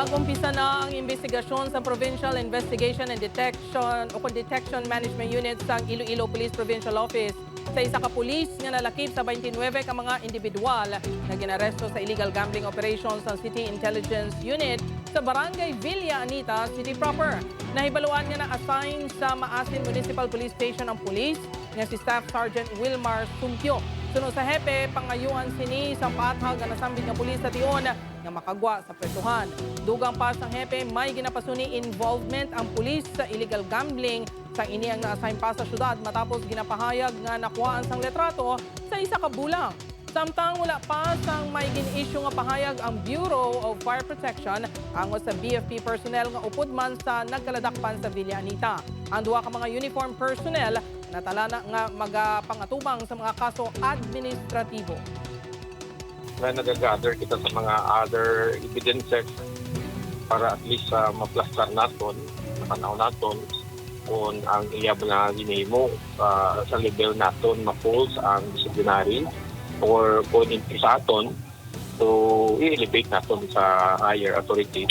Nagumpisa na ang investigasyon sa Provincial Investigation and Detection o Detection Management Unit sa Iloilo Police Provincial Office. Sa isa ka pulis nga nalakip sa 29 ka mga individual na ginaresto sa illegal gambling operations ng City Intelligence Unit sa Barangay Villa Anita City proper. Nahibaluan nga na-assign sa Maasin Municipal Police Station ang pulis nga si Staff Sergeant Wilmar Sumpio. Sunod sa hepe, pangayuhan sini sa patag nga nasambit nga pulis sa Tion nga makagwa sa presuhan. Dugang pa sa hepe, may ginapasuni involvement ang pulis sa illegal gambling sa ini ang na-assign pa sa syudad matapos ginapahayag nga nakuhaan sang letrato sa isa ka bulang. Samtang wala pa sang may gin-issue nga pahayag ang Bureau of Fire Protection ang sa BFP personnel nga upod man sa nagkaladakpan sa Villa Anita. Ang duha ka mga uniform personnel natala na nga magapangatubang sa mga kaso administratibo. na nagagather kita sa mga other evidences para at least uh, maplastar naton, napanaw naton kung ang iyab na ginimo uh, sa level naton ma-falls ang disciplinary or kung hindi sa aton to i-elevate naton sa higher authority